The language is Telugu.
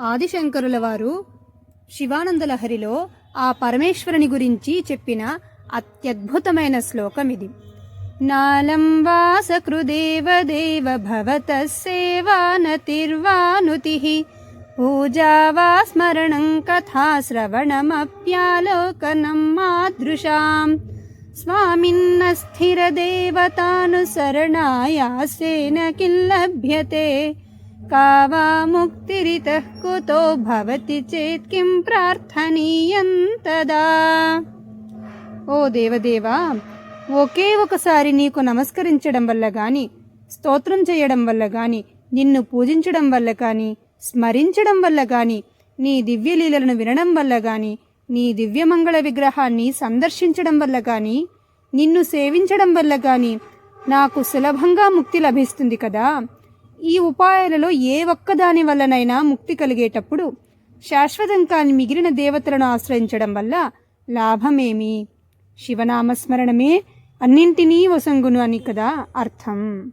ఆదిశంకరుల వారు శివానందలహరిలో ఆ పరమేశ్వరుని గురించి చెప్పిన అత్యద్భుతమైన శ్లోకం ఇది. నాలం వాసకృదేవ భవత సేవానతిర్వానుతి పూజా వా స్మరణం కథా శ్రవణమప్యాలోకనం మాదృశాం. స్వామిన్న స్థిరదేవతానుసరణాయాసేన కిల్లభ్యతే का वा मुक्तिरितः कुतो भवति चेत् किं ప్రార్థనీయం తదా ఓ దేవదేవా ఒకే ఒకసారి నీకు నమస్కరించడం వల్ల గాని స్తోత్రం చేయడం వల్ల గాని నిన్ను పూజించడం వల్ల కానీ స్మరించడం వల్ల గాని నీ దివ్యలీలలను వినడం వల్ల గాని నీ దివ్యమంగళ విగ్రహాన్ని సందర్శించడం వల్ల గాని నిన్ను సేవించడం వల్ల గాని నాకు సులభంగా ముక్తి లభిస్తుంది కదా ఈ ఉపాయాలలో ఏ ఒక్కదాని వల్లనైనా ముక్తి కలిగేటప్పుడు శాశ్వతం కాని మిగిలిన దేవతలను ఆశ్రయించడం వల్ల లాభమేమి? శివనామస్మరణమే అన్నింటినీ వసంగును అని కదా అర్థం.